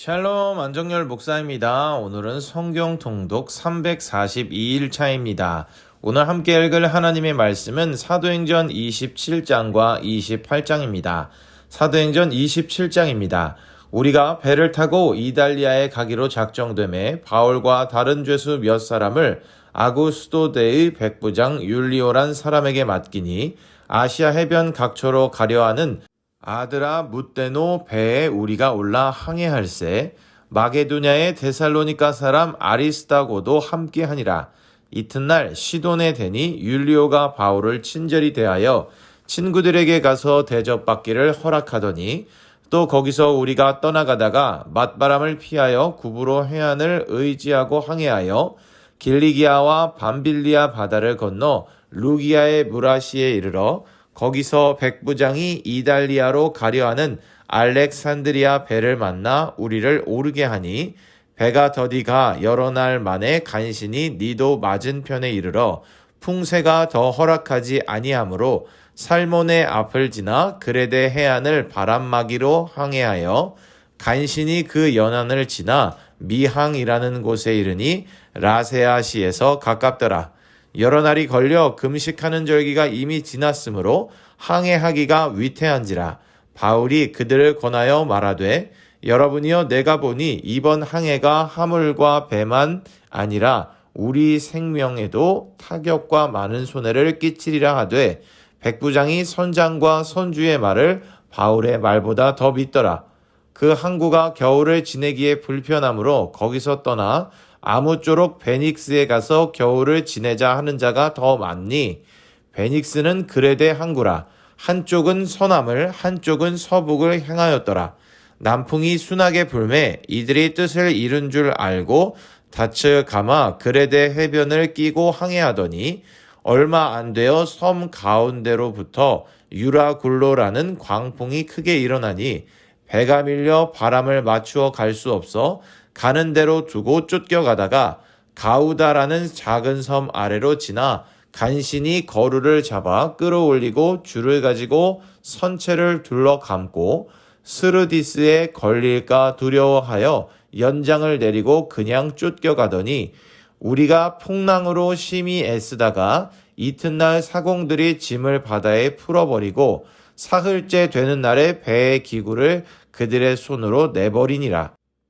샬롬 안정열 목사입니다. 오늘은 성경 통독 342일 차입니다. 오늘 함께 읽을 하나님의 말씀은 사도행전 27장과 28장입니다. 사도행전 27장입니다. 우리가 배를 타고 이달리아에 가기로 작정됨에 바울과 다른 죄수 몇 사람을 아구스도대의 백부장 율리오란 사람에게 맡기니 아시아 해변 각처로 가려 하는 아드라 묻데노 배에 우리가 올라 항해할세. 마게도냐의 데살로니가 사람 아리스다고도 함께하니라. 이튿날 시돈에 대니 율리오가 바울을 친절히 대하여 친구들에게 가서 대접받기를 허락하더니 또 거기서 우리가 떠나가다가 맞바람을 피하여 구부로 해안을 의지하고 항해하여 길리기아와 밤빌리아 바다를 건너 루기아의 무라시에 이르러 거기서 백부장이 이달리아로 가려하는 알렉산드리아 배를 만나 우리를 오르게 하니 배가 더디가 여러 날 만에 간신히 니도 맞은편에 이르러 풍세가 더 허락하지 아니하므로 살몬의 앞을 지나 그레데 해안을 바람막이로 항해하여 간신히 그 연안을 지나 미항이라는 곳에 이르니 라세아시에서 가깝더라. 여러 날이 걸려 금식하는 절기가 이미 지났으므로 항해하기가 위태한지라 바울이 그들을 권하여 말하되 여러분이여 내가 보니 이번 항해가 하물과 배만 아니라 우리 생명에도 타격과 많은 손해를 끼치리라 하되 백부장이 선장과 선주의 말을 바울의 말보다 더 믿더라. 그 항구가 겨울을 지내기에 불편하므로 거기서 떠나 아무쪼록 베닉스에 가서 겨울을 지내자 하는 자가 더 많니? 베닉스는 그레데 항구라. 한쪽은 서남을 한쪽은 서북을 향하였더라. 남풍이 순하게 불매 이들이 뜻을 이룬 줄 알고 닻을 감아 그레데 해변을 끼고 항해하더니 얼마 안 되어 섬 가운데로부터 유라굴로라는 광풍이 크게 일어나니 배가 밀려 바람을 맞추어 갈 수 없어 가는 대로 두고 쫓겨가다가 가우다라는 작은 섬 아래로 지나 간신히 거루를 잡아 끌어올리고 줄을 가지고 선체를 둘러 감고 스르디스에 걸릴까 두려워하여 연장을 내리고 그냥 쫓겨가더니 우리가 풍랑으로 심히 애쓰다가 이튿날 사공들이 짐을 바다에 풀어버리고 사흘째 되는 날에 배의 기구를 그들의 손으로 내버리니라.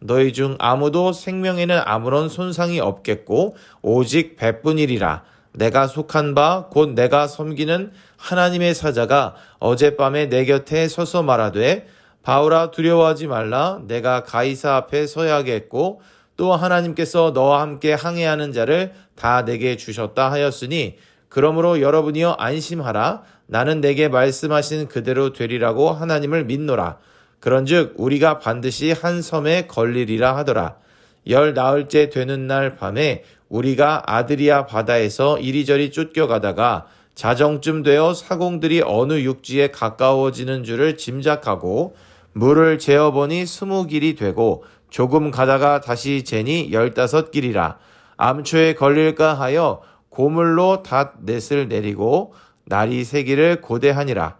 너희 중 아무도 생명에는 아무런 손상이 없겠고 오직 배뿐이리라. 내가 속한 바 곧 내가 섬기는 하나님의 사자가 어젯밤에 내 곁에 서서 말하되 바울아 두려워하지 말라. 내가 가이사 앞에 서야겠고 또 하나님께서 너와 함께 항해하는 자를 다 내게 주셨다 하였으니 그러므로 여러분이여 안심하라. 나는 내게 말씀하신 그대로 되리라고 하나님을 믿노라. 그런즉 우리가 반드시 한 섬에 걸리리라 하더라. 열 나흘째 되는 날 밤에 우리가 아드리아 바다에서 이리저리 쫓겨가다가 자정쯤 되어 사공들이 어느 육지에 가까워지는 줄을 짐작하고 물을 재어보니 스무 길이 되고 조금 가다가 다시 재니 열다섯 길이라 암초에 걸릴까 하여 고물로 닷 넷을 내리고 날이 새기를 고대하니라.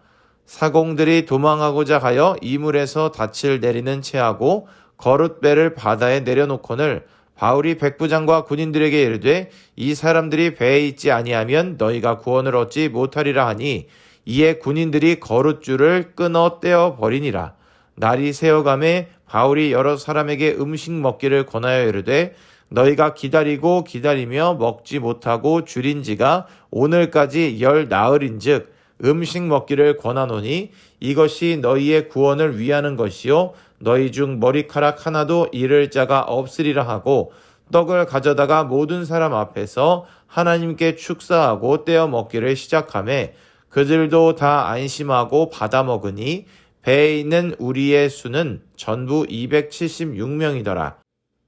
사공들이 도망하고자 하여 이물에서 닻을 내리는 채하고 거룻배를 바다에 내려놓거늘 바울이 백부장과 군인들에게 이르되 이 사람들이 배에 있지 아니하면 너희가 구원을 얻지 못하리라 하니 이에 군인들이 거룻줄을 끊어 떼어 버리니라. 날이 새어감에 바울이 여러 사람에게 음식 먹기를 권하여 이르되 너희가 기다리고 기다리며 먹지 못하고 줄인 지가 오늘까지 열 나흘인즉 음식 먹기를 권하노니 이것이 너희의 구원을 위하는 것이요 너희 중 머리카락 하나도 잃을 자가 없으리라 하고 떡을 가져다가 모든 사람 앞에서 하나님께 축사하고 떼어 먹기를 시작하매 그들도 다 안심하고 받아 먹으니 배에 있는 우리의 수는 전부 276명이더라.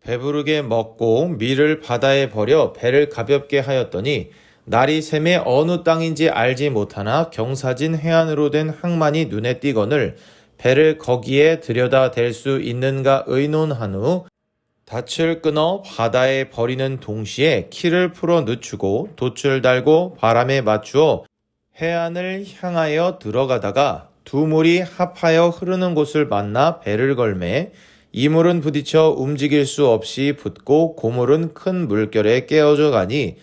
배부르게 먹고 밀을 바다에 버려 배를 가볍게 하였더니 날이 샘에 어느 땅인지 알지 못하나 경사진 해안으로 된 항만이 눈에 띄거늘 배를 거기에 들여다 댈 수 있는가 의논한 후 닻을 끊어 바다에 버리는 동시에 키를 풀어 늦추고 돛을 달고 바람에 맞추어 해안을 향하여 들어가다가 두 물이 합하여 흐르는 곳을 만나 배를 걸매 이 물은 부딪혀 움직일 수 없이 붙고 고물은 큰 물결에 깨어져 가니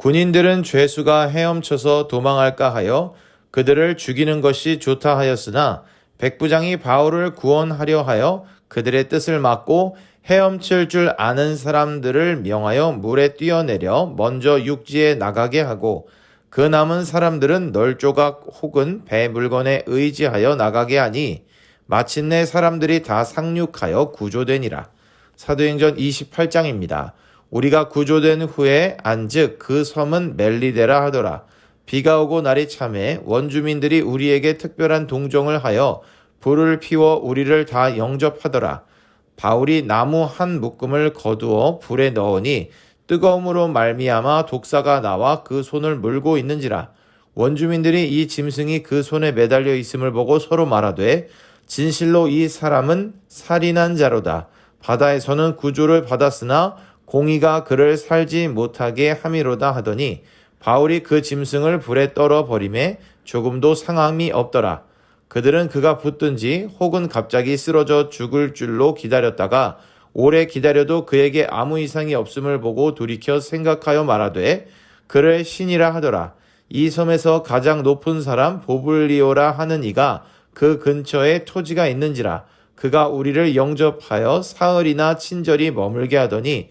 군인들은 죄수가 헤엄쳐서 도망할까 하여 그들을 죽이는 것이 좋다 하였으나 백부장이 바울을 구원하려 하여 그들의 뜻을 막고 헤엄칠 줄 아는 사람들을 명하여 물에 뛰어내려 먼저 육지에 나가게 하고 그 남은 사람들은 널조각 혹은 배 물건에 의지하여 나가게 하니 마침내 사람들이 다 상륙하여 구조되니라. 사도행전 28장입니다. 우리가 구조된 후에 안즉 그 섬은 멜리데라 하더라. 비가 오고 날이 참해 원주민들이 우리에게 특별한 동정을 하여 불을 피워 우리를 다 영접하더라. 바울이 나무 한 묶음을 거두어 불에 넣으니 뜨거움으로 말미암아 독사가 나와 그 손을 물고 있는지라 원주민들이 이 짐승이 그 손에 매달려 있음을 보고 서로 말하되 진실로 이 사람은 살인한 자로다 바다에서는 구조를 받았으나 공의가 그를 살지 못하게 함이로다 하더니 바울이 그 짐승을 불에 떨어 버림에 조금도 상함이 없더라 그들은 그가 붙든지 혹은 갑자기 쓰러져 죽을 줄로 기다렸다가 오래 기다려도 그에게 아무 이상이 없음을 보고 돌이켜 생각하여 말하되 그를 신이라 하더라. 이 섬에서 가장 높은 사람 보블리오라 하는 이가 그 근처에 토지가 있는지라 그가 우리를 영접하여 사흘이나 친절히 머물게 하더니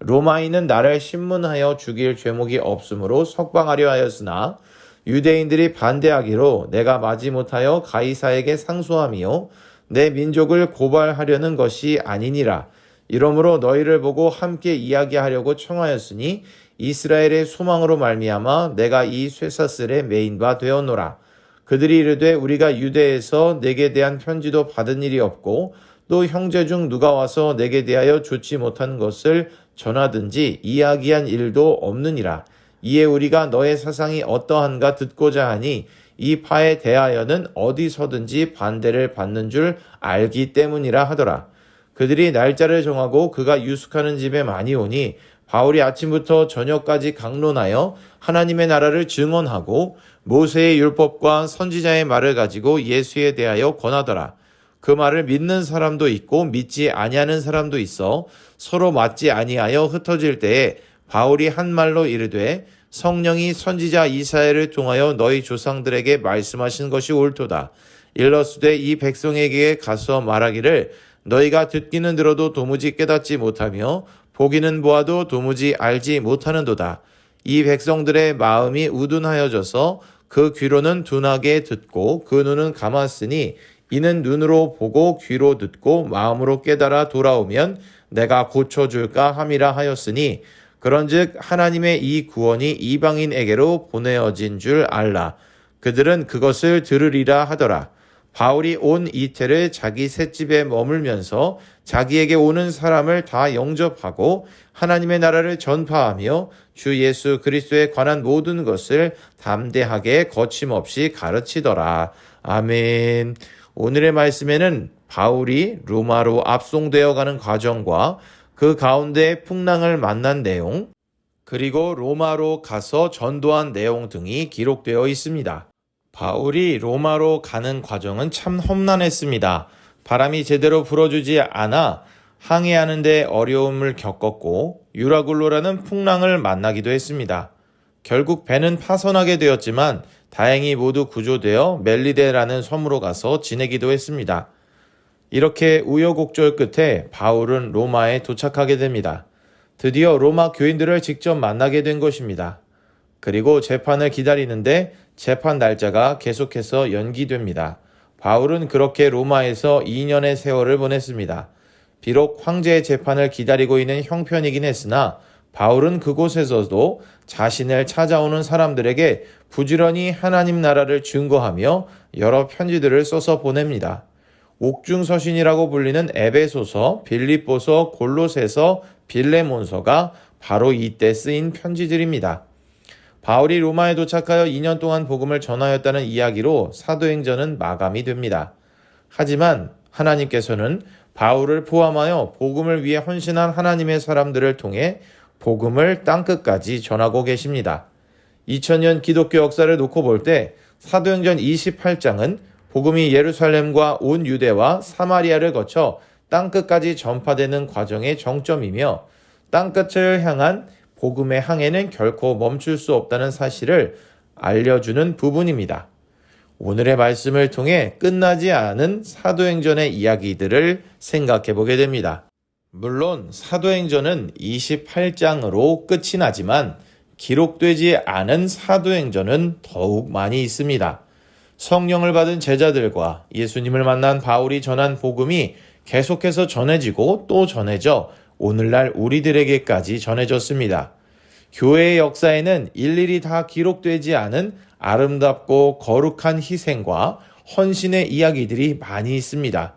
로마인은 나를 신문하여 죽일 죄목이 없으므로 석방하려 하였으나 유대인들이 반대하기로 내가 마지못하여 가이사에게 상소함이요 내 민족을 고발하려는 것이 아니니라 이러므로 너희를 보고 함께 이야기하려고 청하였으니 이스라엘의 소망으로 말미암아 내가 이 쇠사슬에 메인 바 되었노라. 그들이 이르되 우리가 유대에서 내게 대한 편지도 받은 일이 없고 또 형제 중 누가 와서 내게 대하여 좋지 못한 것을 전하든지 이야기한 일도 없느니라. 이에 우리가 너의 사상이 어떠한가 듣고자 하니 이 파에 대하여는 어디서든지 반대를 받는 줄 알기 때문이라 하더라. 그들이 날짜를 정하고 그가 유숙하는 집에 많이 오니 바울이 아침부터 저녁까지 강론하여 하나님의 나라를 증언하고 모세의 율법과 선지자의 말을 가지고 예수에 대하여 권하더라. 그 말을 믿는 사람도 있고 믿지 아니하는 사람도 있어 서로 맞지 아니하여 흩어질 때에 바울이 한 말로 이르되 성령이 선지자 이사야를 통하여 너희 조상들에게 말씀하신 것이 옳도다. 일러스되 이 백성에게 가서 말하기를 너희가 듣기는 들어도 도무지 깨닫지 못하며 보기는 보아도 도무지 알지 못하는도다. 이 백성들의 마음이 우둔하여져서 그 귀로는 둔하게 듣고 그 눈은 감았으니 이는 눈으로 보고 귀로 듣고 마음으로 깨달아 돌아오면 내가 고쳐줄까 함이라 하였으니 그런즉 하나님의 이 구원이 이방인에게로 보내어진 줄 알라. 그들은 그것을 들으리라 하더라. 바울이 온 이태를 자기 셋집에 머물면서 자기에게 오는 사람을 다 영접하고 하나님의 나라를 전파하며 주 예수 그리스도에 관한 모든 것을 담대하게 거침없이 가르치더라. 아멘. 오늘의 말씀에는 바울이 로마로 압송되어 가는 과정과 그 가운데 풍랑을 만난 내용, 그리고 로마로 가서 전도한 내용 등이 기록되어 있습니다. 바울이 로마로 가는 과정은 참 험난했습니다. 바람이 제대로 불어주지 않아 항해하는데 어려움을 겪었고 유라굴로라는 풍랑을 만나기도 했습니다. 결국 배는 파손하게 되었지만 다행히 모두 구조되어 멜리데라는 섬으로 가서 지내기도 했습니다. 이렇게 우여곡절 끝에 바울은 로마에 도착하게 됩니다. 드디어 로마 교인들을 직접 만나게 된 것입니다. 그리고 재판을 기다리는데 재판 날짜가 계속해서 연기됩니다. 바울은 그렇게 로마에서 2년의 세월을 보냈습니다. 비록 황제의 재판을 기다리고 있는 형편이긴 했으나 바울은 그곳에서도 자신을 찾아오는 사람들에게 부지런히 하나님 나라를 증거하며 여러 편지들을 써서 보냅니다. 옥중서신이라고 불리는 에베소서, 빌립보서, 골로새서, 빌레몬서가 바로 이때 쓰인 편지들입니다. 바울이 로마에 도착하여 2년 동안 복음을 전하였다는 이야기로 사도행전은 마감이 됩니다. 하지만 하나님께서는 바울을 포함하여 복음을 위해 헌신한 하나님의 사람들을 통해 복음을 땅끝까지 전하고 계십니다. 2000년 기독교 역사를 놓고 볼 때 사도행전 28장은 복음이 예루살렘과 온 유대와 사마리아를 거쳐 땅끝까지 전파되는 과정의 정점이며 땅끝을 향한 복음의 항해는 결코 멈출 수 없다는 사실을 알려주는 부분입니다. 오늘의 말씀을 통해 끝나지 않은 사도행전의 이야기들을 생각해 보게 됩니다. 물론 사도행전은 28장으로 끝이 나지만 기록되지 않은 사도행전은 더욱 많이 있습니다. 성령을 받은 제자들과 예수님을 만난 바울이 전한 복음이 계속해서 전해지고 또 전해져 오늘날 우리들에게까지 전해졌습니다. 교회의 역사에는 일일이 다 기록되지 않은 아름답고 거룩한 희생과 헌신의 이야기들이 많이 있습니다.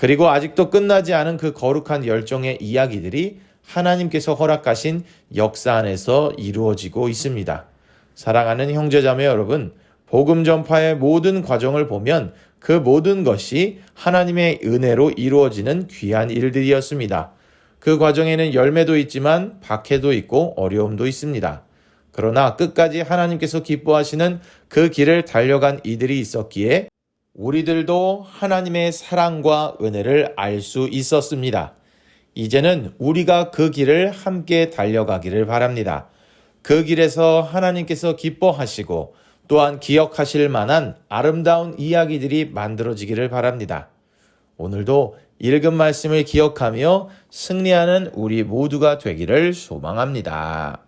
그리고 아직도 끝나지 않은 그 거룩한 열정의 이야기들이 하나님께서 허락하신 역사 안에서 이루어지고 있습니다. 사랑하는 형제자매 여러분, 복음 전파의 모든 과정을 보면 그 모든 것이 하나님의 은혜로 이루어지는 귀한 일들이었습니다. 그 과정에는 열매도 있지만 박해도 있고 어려움도 있습니다. 그러나 끝까지 하나님께서 기뻐하시는 그 길을 달려간 이들이 있었기에 우리들도 하나님의 사랑과 은혜를 알 수 있었습니다. 이제는 우리가 그 길을 함께 달려가기를 바랍니다. 그 길에서 하나님께서 기뻐하시고 또한 기억하실 만한 아름다운 이야기들이 만들어지기를 바랍니다. 오늘도 읽은 말씀을 기억하며 승리하는 우리 모두가 되기를 소망합니다.